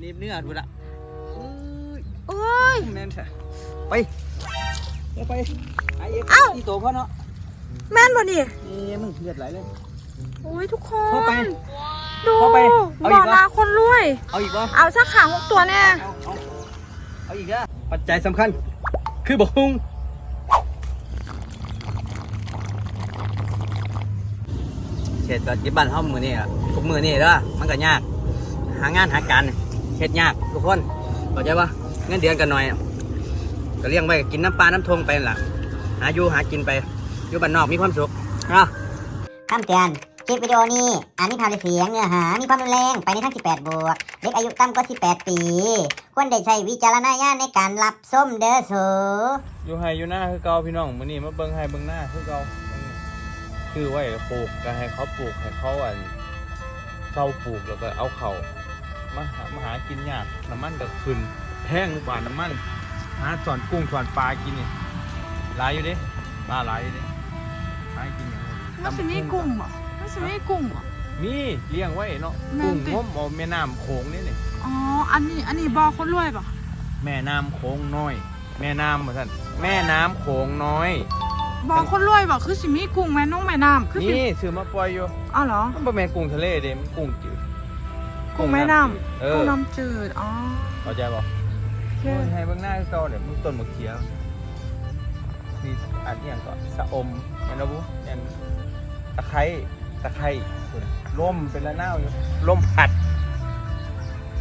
นี่เนื้อดูละเอ้ยโอ้ยแม่นแท้ไปเดี๋ยวไปไอ้เอฟเอ้าที่โตพ่อเนาะแม่นบ่นี่นี่มึงเลือดไหลเลยโอ้ยทุกคเข้าไปนดูเข้าไปเอาอีบ่อกวะลาคนรวย เอาอีกบ่เอาสักขางหกตัวแน่เอาเอาเอาอีกอะปัจจัยสำคัญ คือบอกฮุงเช็ดปัจจุบันเฮามือนี่อะทุกมือนี่เด้อมันก็ยาก หางานหาการ เฮ็ดยากทุกคนเข้าใจปะเงินเดือนกันหน่อยก็เลี้ยงไว้กินน้ำปลา น้ำทงไปนั่นล่ะ หาอยู่หากินไป อยู่บ้านนอกมีความสุขเนาะคำเตือนคลิปวิดีโอนี้อาจมีภาพและเสียงเนื้อหา มีความรุนแรง ไปในทาง18 บวก เด็กอายุต่ำกว่า 18 ปี ควรได้ใช้วิจารณญาณในการรับส้มเด้อสูอยู่ไฮอยู่หน้าคือเก่าพี่น้องมื้อนี้มาเบิ่งไฮเบิ่งหน้าคือเก่าคือไว้ปลูกก็ให้เขาปลูกให้เขาอันเศร้าปลูกแล้วก็เอาเขา มาหามาหากินยากน้ำมันก็ขึ้นแพงกว่าน้ำมันหาสอนกุ้งสอนปลากินนี่หลายอยู่เด้ปลาหลายอยู่เด้หากินอย่างนี้มันสิมีกุ้งบ่มันสิมีกุ้งบ่ มีเลี้ยงไว้เนาะแม่กุ้นงติ งมเอาแม่น้ำโขงนี่นี่อ๋อ อันนี้ อันนี้บ่อคนรวยบ่แม่น้ำโขงน้อย แม่น้ำมาท่านแม่น้ำโขงน้อยบ่อคนรวยบ่คือสิมีกุ้งแม่น้องแม่น้ำคือสินี่ซื้อมาปล่อยอยู่ อ้าวเหรอ มันบ่แม่นกุ้งทะเลเด้มันกุ้งจืด กุ้งแม่น้เอำกุ้องน้ำจืด อ๋อเข้าใจบ่โอเคโอ้ยให้เบิ่งหน้าคือเก่าเดี๋ยวมันต้นมะเขียมีอันนี้อย่างก็สะอมแม่นบ่บุแม่นตะไคร้ตะไคร้พุ่นน่ะร่มเป็นละนาวอยู่ร่มผัด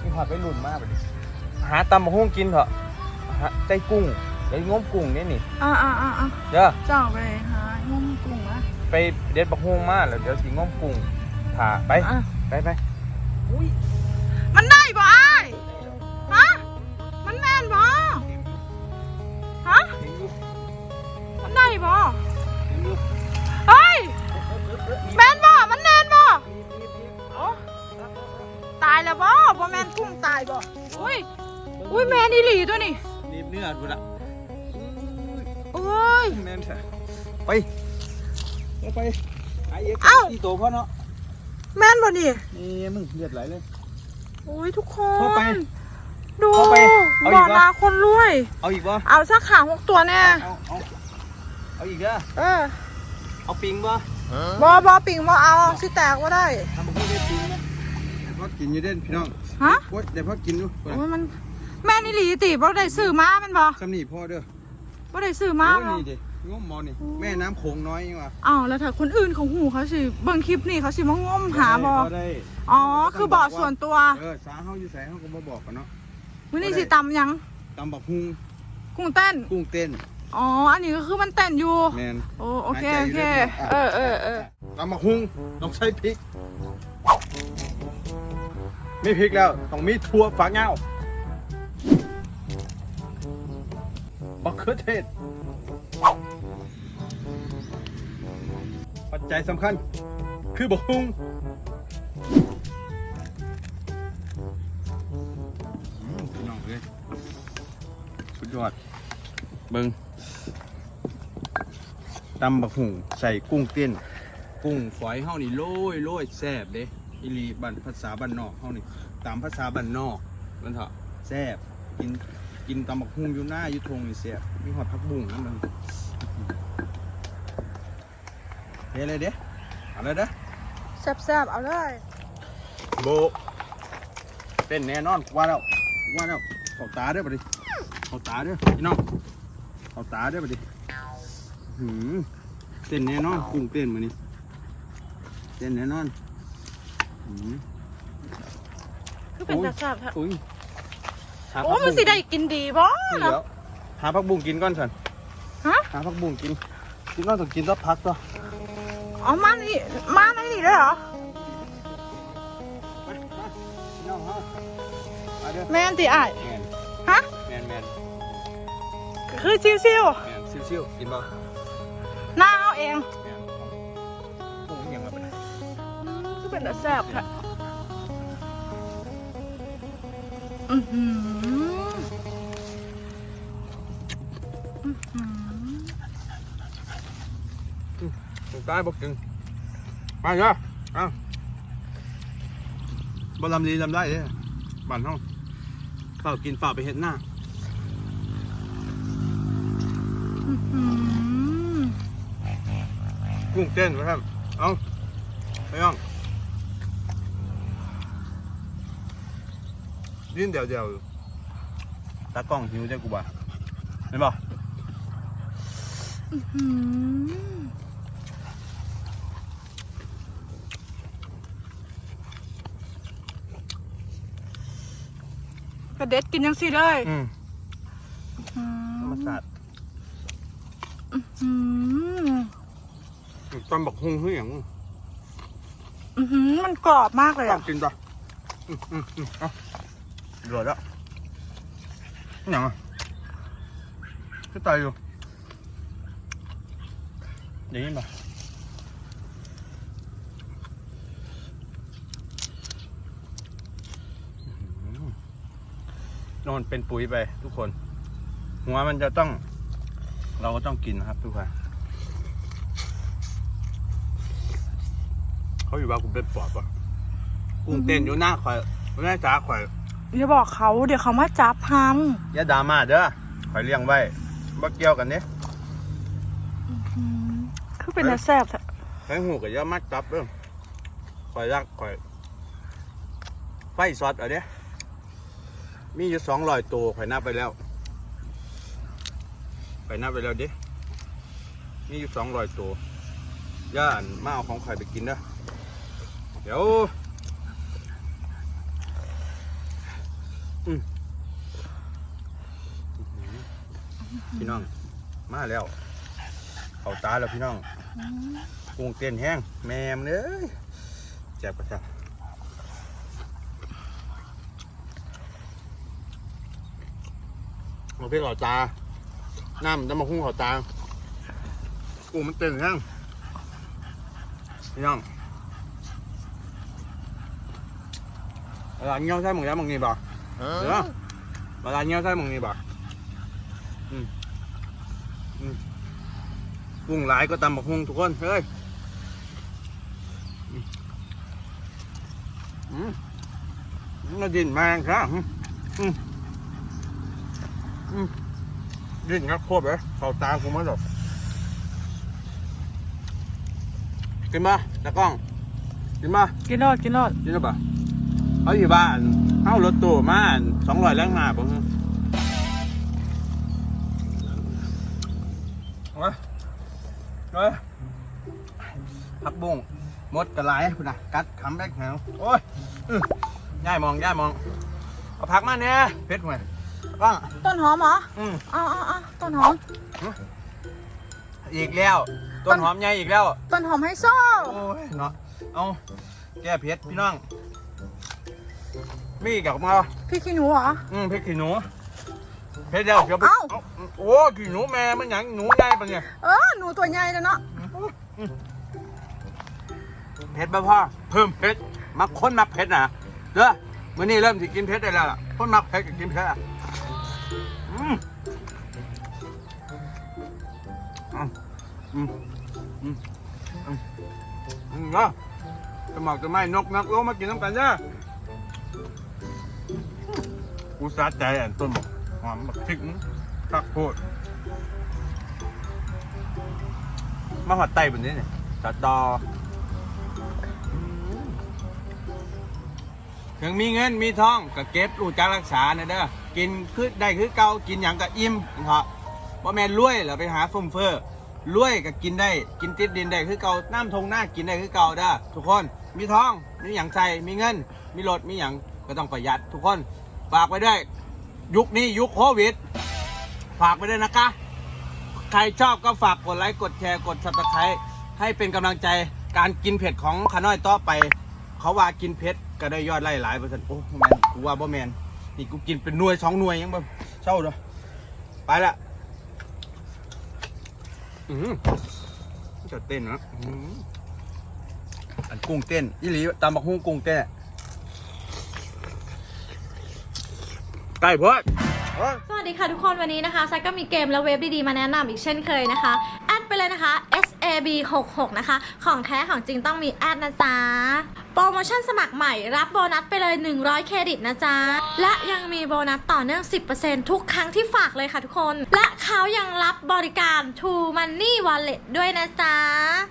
มีผัดไปรุ่นมากบัดนี้หาตำบักหุ่งกินเถอะหาใจกุ้งเดี๋ยวงมกุ้งนี่นี่อ่าอ่าอ่าอ่าเด้อ เจ้าไปหางมกุ้งนะไปเด็ดบักหุ่งมาแล้วเดี๋ยวสิงมกุ้งผ่าไป อะไปไป มันได้บ่อ้ายฮะ มันแม่นบ่ ฮะ มันได้บ่เฮ้ย แม่นบ่ มันแน่นบ่โอ้ตายแล้วบ่บ่แม่นกุ้งตายบ่อุ้ย อุ้ยแม่นอีหลีตัวนี้นี่เนื้อดูละโอ้ยแม่นแท้ไปเดี๋ยวไปไอ้เอฟเอ้าที่โตพ่อเนาะ แม่นบ่นี่นี่มึงเลือดไหลเลย โอ้ยทุกคเข้าไปน ดูเข้าไปเอาอีบ่อกวะลาคนรวย เอาอีกบ่เอาสักขางหกตัวแน่เอาเอาเอาอีกเด้อเออเอาปิงบ่บ่บ่ปิ่งบ่เอาสิแตกบ่ได้ ทำบุญได้ปิงนะพอกินอยู่เด่นพี่น้องฮะ โอ้ยเดี๋ยวพอกินดูโอ้ยมัน แม่นอีหลีติบ่ได้ซื้อมาแม่นบ่สำนีพ่อเด้อบ่ได้ซื้อมาโอ้ยบ่นี่ดิ งมมอนี่แม่น้ำโขงน้อยนี่ว่ะอ้าวแล้วถ้าคนอื่นเขาหูเขาสิเบิ่งคลิปนี่เขาสิมางมหาบ่ได้อ๋อคือบ่อส่วนตัวเออสาเฮาอยู่ใส่เฮาก็บ่บอกกันเนาะมื้อนี้สิตำหยังตำบักฮุงกุ้งเต้นกุ้งเต้นอ๋ออันนี้ก็คือมันเต้นอยู่แมนโอ้โอเคหาโอใจเคอยู่ด้วยเออเออเออตำบักฮุงต้องใช้พริกไม่พริกแล้วต้องมีถั่วฝักยาวบักเขือเทศ จจัยสำคัญ คือบกฮุงน้องเอ้ยสุดยอด เบิงตำบักหุ่งใส่กุ้งเต้น กุ้งฝอยเฮานี่โรยโรยแซ่บเด้อีหลีบันภาษาบ้านนอกเฮานี่ตามภาษาบ้านนอกนั่นเถอะแซ่บกินกินตำบักหุ่งอยู่หน้าอยู่ทงนี่แซ่บมีหอดผักบุ้งนั่นมัน เฮ้ยเลยเด้เอาเลยเด้อแซ่บๆเอาเลยโบเต้นแน่นอนว่าแล้วว่าแล้วเขาตาเด้อบัดนี้เขาตาเด้อพี่น้องเขาตาเด้อบัดนี้หืมเต้นแน่นอนกุ้งเต้นมานี่เต้นแน่นอนหืมคือเป็นแซ่บๆแท้อุ้ยหาโอ้ผักมันบุ้งสิได้กินดีบ่เดี๋เนาะ ยวหาผักบุ้งกินก่อนสันฮะ หาผักบุ้งกินกินก่อนต้องกินสักพักตัว อ๋อมานี่มาในนี่ด้วยเหรอไปไปพี่น้องเฮามาเด้อแม่นติอ้ายแมนฮะ แมนแมนคือชิวแมนซิ่วๆกินบ่ๆหน้าเอาเองแมนโอ้ยยังมาเป็นคือเป็นแซ่บแท้อือหืออื้ ถูกได้บอกกินมาเนาะอ้าบ่ลำลีลำได้เด้อบ้านห้องเปล่ากินเปล่าไปเห็ดหน้าอืมกุ้งเต้นไว้ครับ เอาไปย่องดิ้นเดียวเดียวตากล้องหิวเจ้ากูบ่าเห็นป่ะ กระเด็ดกินยังสิเลยอืมอืธรรมมชาติอืมตอนบอกฮุ้งเฮ้ยอย่างอือหือมันกรอบมากเลยต้ออะงกินป่ะอืมอืมอืมเอาเหลือแล้วอย่างอะก็ตายอยู่ได้ยินป่ะ นอนเป็นปุ๋ยไปทุกคน หัวมันจะต้อง เราก็ต้องกินนะครับ ทุกคนเขาอยู่บ้านกูเป็นปอบปะกุ้งเต้นอยู่หน้าข่อยแม่จ๋าข่อยอย่าบอกเขาเดี๋ยวเขามาจับพังอย่าดราม่าเด้อข่อยเลี้ยงไว้บ่เกี่ยวกันเนี่ยคือเป็นแต่แซ่บแท้แข้งหูกับย่ามัดจับเด้อข่อยรักข่อย ไฟซอสเอาเด้ มีอยู่สองร้อยตัวข่อยนับไปแล้วข่อยนับไปแล้วเด้มีอยู่สองร้อยตัวย่าอันมาเอาของข่อยไปกินเด้อเดี๋ยวอืมพี่น้อง มาแล้วเขาตาแล้วพี่น้องกุ้งเต้นแห้งแม่มนเลยแจ็บประชั เอาพี่เขาตา น้ำจะมาคุ้งเขาตากุ้งมันเต้นแห้งพี่น้องเวลาเงี้ยวใช่หมึงแล้วมึงนี่บ่เดี๋ยวเวลาเงี้ยวใช่หมึงนี่บ่อืมอืมกุ้งหลายก็ตำบักฮุงทุกคนเฮ้ยอืมอืมมาดินแมงครับ อืมอืมอืมดินครับครบเลยเขาตากูมาหรอกกินมาตะกล้อง กินมากินรอดกินรอดกินหรือเปล่าเขาอยู่บ้านเข้ารถตู้มาสองร้อยแรงมาบ่ฮึเอาไว้เฮ้ยผักบุ้งมดกระไรคุณนะกัดคำแบกแหวโอ้ยอื้อย่ายมองย่ายมอง เอาผักมาเนี่ยเพชรหวย ก้องต้นหอมเหรออืมอ๋ออ๋ออ๋อต้นหอม อีกแล้ว ต้นหอมใหญ่อีกแล้ว ต้นหอมให้โซ่โอ้ยเนาะเอาแก้เพชรพี่น้องมีอีกกับมาพี่ขี้หนูเหรอ อืมเพชรขี้หนูเพชรเดียวเดี๋ยวไปเอ้า เอาโอ้ขี้หนูแม่มันหยังหนูใหญ่ปะเนี่ยเออหนูตัวใหญ่เลยเนาะเพชรบ่พ่อเพิ่มเพชรมักคนมักเพชรนะเด้อมื่อนี้เริ่มสิกินเพชรได้แล้วล่ะคนมักเพชรก็กินเพชรอะ อืมอืมอืมอืมอืมอืมเนาะจะหมอกจะไม่นกนักโลมากินน้ำกันจ้ากูสาใจอะต้นบอกหอมแบบพริกตักโพดมาหัดไตแบบนี้เนี่ยจัดดอถึงมีเงินมีทองก็เก็บรู้จักรักษาเนะเด้อ กินคือได้คือเก่ากินอย่างก็อิ่มเถอะบ่แม่นรวยแล้วไปหาฟุ่มเฟือรวยก็กินได้กินติดดินได้คือเก่าน้ำทงหน้ากินได้คือเก่าเด้อทุกคนมีท้องมีอย่างใส่มีเงิน มีรถมีอย่างก็ต้องประหยัด ทุกคนฝากไว้ด้วยยุคนี้ยุคโควิด ฝากไว้ด้วยนะคะ ใครชอบก็ฝากกดไลค์กดแชร์กดซับสไครต์ให้เป็นกำลังใจการกินเผ็ดของขาน้อยต่อไป เขาว่ากินเผ็ดก็ได้ยอดไล่หลายเปอร์เซ็นต์โอ้แมนกูว่าบ่แมน นี่กูกินเป็นหน่วยสองหน่วยยังบ่เช่าด้วยไปละอือจะเต้นนะอื้อหืออันกุ้งเต้นอีหลีตามบักฮุ้งกุ้งเต้นไก่พอดโอ้ยสวัสดีค่ะทุกคนวันนี้นะคะไซก็มีเกมและเว็บดีๆ มาแนะนำอีกเช่นเคยนะคะ แอดไปเลยนะคะ SAB 66นะคะ ของแท้ของจริงต้องมีแอดนะจ๊ะ โปรโมชั่นสมัครใหม่รับโบนัสไปเลย 100 เครดิตนะจ๊ะ และยังมีโบนัสต่อเนื่อง 10%ทุกครั้งที่ฝากเลยค่ะทุกคน และเขายังรับบริการ True Money Wallet ด้วยนะจ๊ะ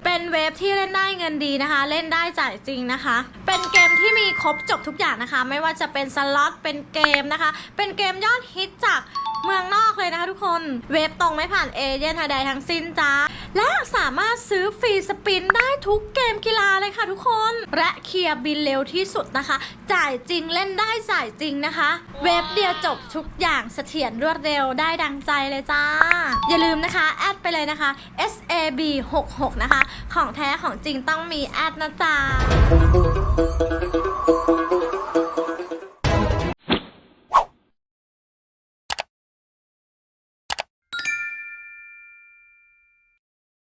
เป็นเว็บที่เล่นได้เงินดีนะคะ เล่นได้จ่ายจริงนะคะ เป็นเกมที่มีครบจบทุกอย่างนะคะ ไม่ว่าจะเป็นสล็อตเป็นเกมนะคะ เป็นเกมยอดฮิตจากเมืองนอกเลยนะคะทุกคน เว็บตรงไม่ผ่านเอเย่นใดทั้งสิ้นจ้า และสามารถซื้อฟรีสปินได้ทุกเกมกีฬาเลยค่ะทุกคน และเคลียร์บินเร็วที่สุดนะคะ จ่ายจริงเล่นได้จ่ายจริงนะคะ เว็บเดียวจบทุกอย่างเสถียรรวดเร็วได้ดังใจเลยจ้า อย่าลืมนะคะ แอดไปเลยนะคะ SAB 66นะคะ ของแท้ของจริงต้องมีแอดนะจ๊ะ